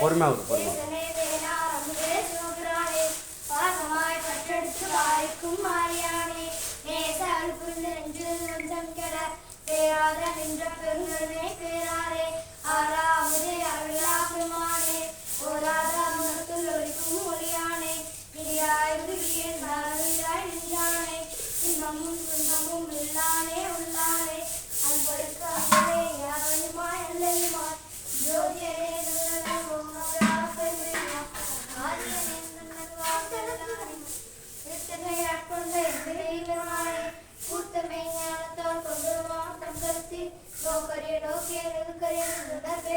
பொறுமையாக ஒரு കരയുന്നത്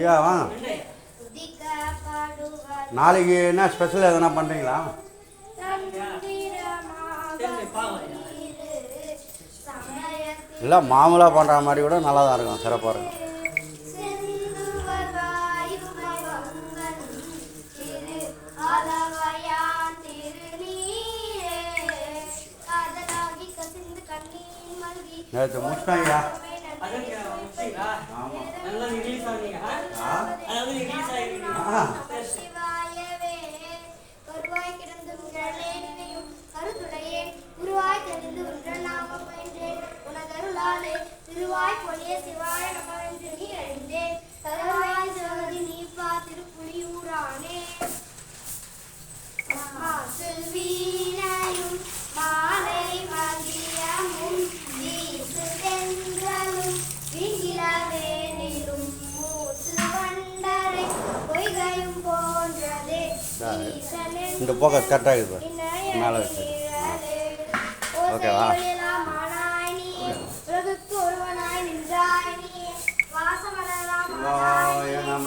ஐயா நாளைக்கு என்ன ஸ்பெஷல் எதனா பண்ணுறீங்களா இல்லை மாமூலாக பண்ணுற மாதிரி கூட நல்லா தான் இருக்கும் சிறப்பாக இருக்கும். நேற்று முடிச்சிட்டாங்க அதெல்லாம் ரிலீஸ் ஆனீங்க அதாவது ரிலீஸ் ஆயிருக்கீங்க இந்த போக கட் ஆகுது மேலே வச்சு. ஓகேவா? வாசமலராம் நம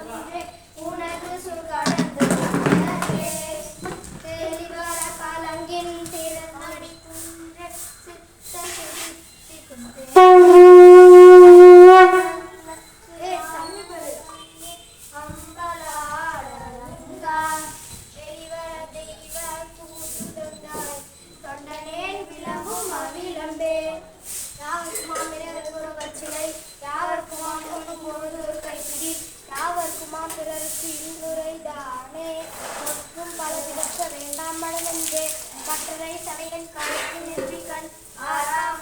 கம்பளமென்று கட்டுரை சடையன் காலத்தில் நிறுவிக்கண் ஆறாம்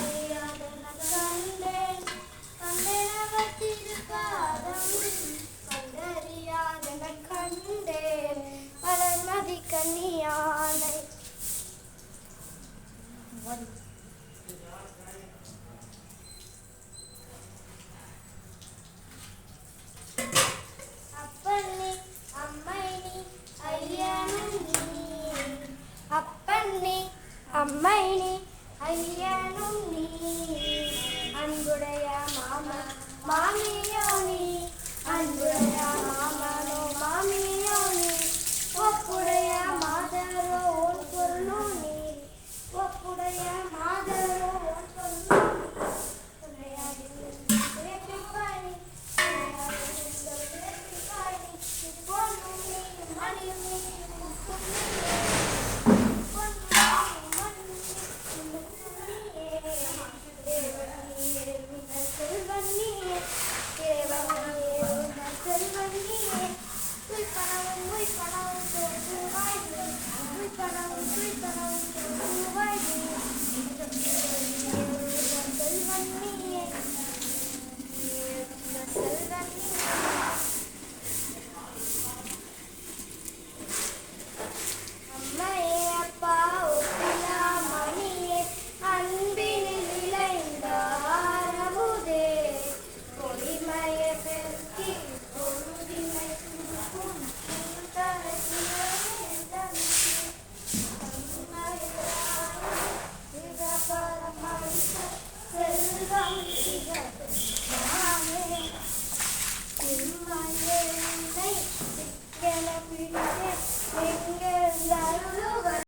Tanzania.